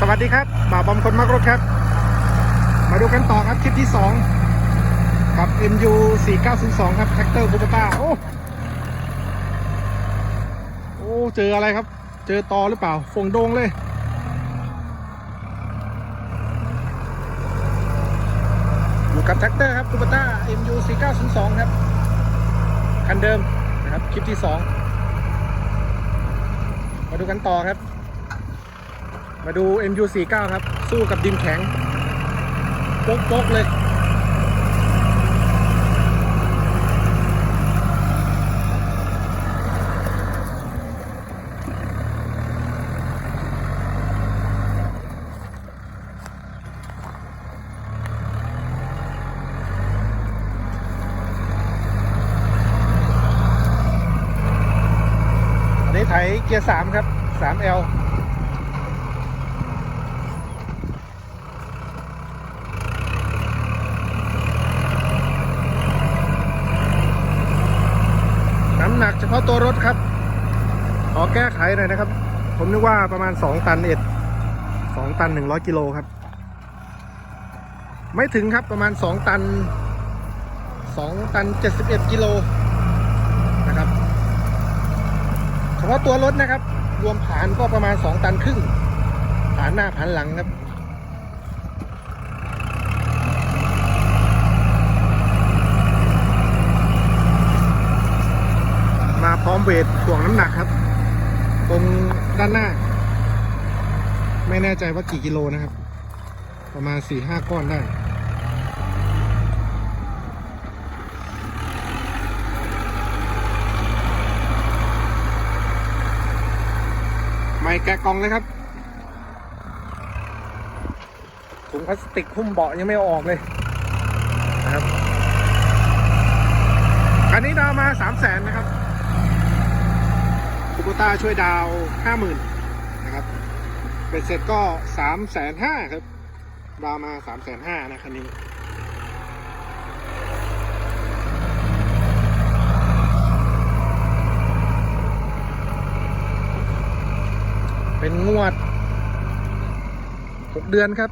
สวัสดีครับบ่าวบอมคนมักรถครับ มาดูกันต่อครับคลิปที่ 2 กับ MU 4902 ครับแท็กเตอร์บูปต้าโอ้โอ้เจออะไรครับ เจอตอหรือเปล่าฟงโดงเลย อยู่กับแท็กเตอร์ครับบูปต้า MU 4902 ครับ คันเดิมนะครับคลิปที่ 2 มาดูกันต่อครับ มาดู MU49 ครับ สู้กับดินแข็งโป๊กๆเลย อันนี้ไถเกียร์ 3 ครับ 3L น้ำหนักเฉพาะตัวรถครับ ขอแก้ไขหน่อยนะครับ ผมนึกว่าประมาณ 2 ตันเอ็ด2ตัน 100กิโลครับ ไม่ถึงครับประมาณ 2 ตัน 2 ตัน 71กิโลนะครับเฉพาะตัวรถนะครับ รวมผานก็ประมาณ 2 ตันครึ่งผานหน้าผานหลังครับ มาพร้อม เวทถ่วงน้ำหนักครับ ตรงด้านหน้า ไม่แน่ใจว่ากี่กิโลนะครับ ประมาณสี่ห้าก้อนได้ไม่แกะกล่องเลยครับถุงพลาสติกหุ้มเบาะยังไม่ออกเลยนะครับคันนี้ดาวมาสามแสนนะครับ คูโบต้าช่วยดาวห้าหมื่นนะครับ เป็นเสร็จก็สามแสนห้าครับ ดาวมาสามแสนห้านะคันนี้เป็นงวดหกเดือนครับ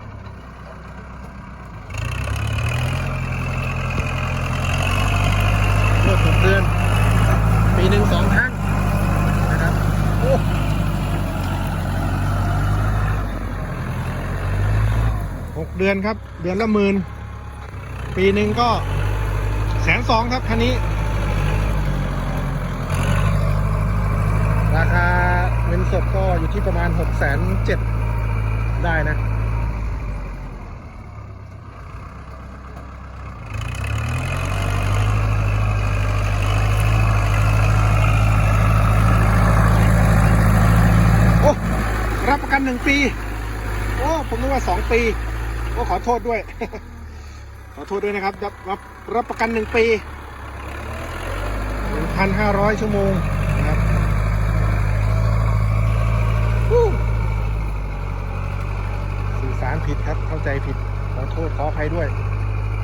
งวดหกเดือน ปีหนึ่งสองครั้งนะครับ โอ้หก เดือนครับ เดือนละหมื่นปีหนึ่งก็แสนสองครับคันนี้ ราคาเงินสดก็อยู่ที่ประมาณหกแสนเจ็ดได้นะโอ้รับประกันหนึ่งปี โอ้ ผมนึกว่าสองปี โอ้ขอโทษด้วย ขอโทษด้วยนะครับ รับรับรับประกันหนึ่งปีหนึ่งพันห้าร้อยชั่วโมงนะครับสื่อสารผิดครับเข้าใจผิด ขอโทษขออภัยด้วย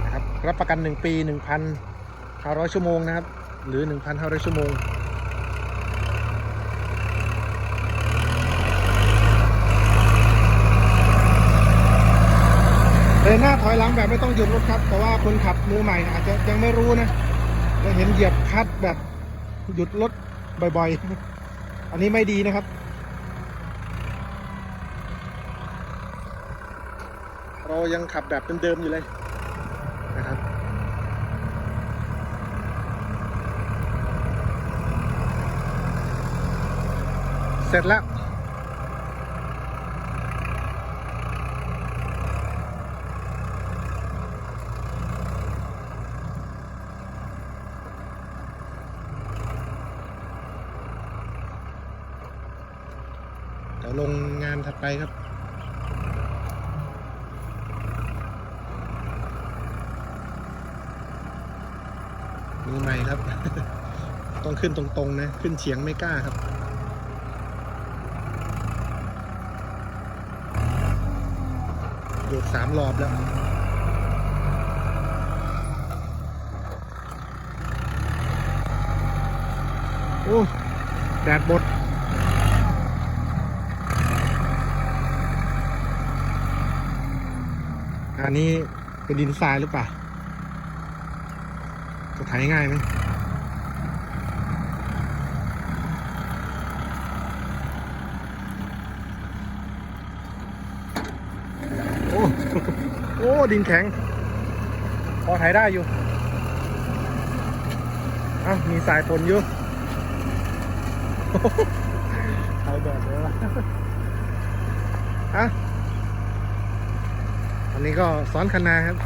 นะครับ รับประกันหนึ่งปีหนึ่งพันห้าร้อยชั่วโมงนะครับ หรือหนึ่งพันห้าร้อยชั่วโมง ดินหน้าถอยหลังแบบไม่ต้องหยุดรถครับ แต่ว่าคนขับมือใหม่อาจจะยังไม่รู้นะจะเห็นเหยียบคัดแบบหยุดรถบ่อยๆ อันนี้ไม่ดีนะครับ เรายังขับแบบเดิมๆอยู่เลยนะครับเสร็จแล้ว ยวลงงานถัดไปครับมือใหม่ครับ ต้องขึ้นตรงๆนะ ขึ้นเฉียงไม่กล้าครับโดดสามรอบแล้วโอ้แดดบด อันนี้เป็นดินทรายหรือเปล่า จะไถง่ายไหมโอ้ โอ้ ดินแข็ง พอไถได้อยู่อ้ามีสายฝนอยู่ไถแบบนี้วะอะ อันนี้ก็ซ้อนคันนาครับ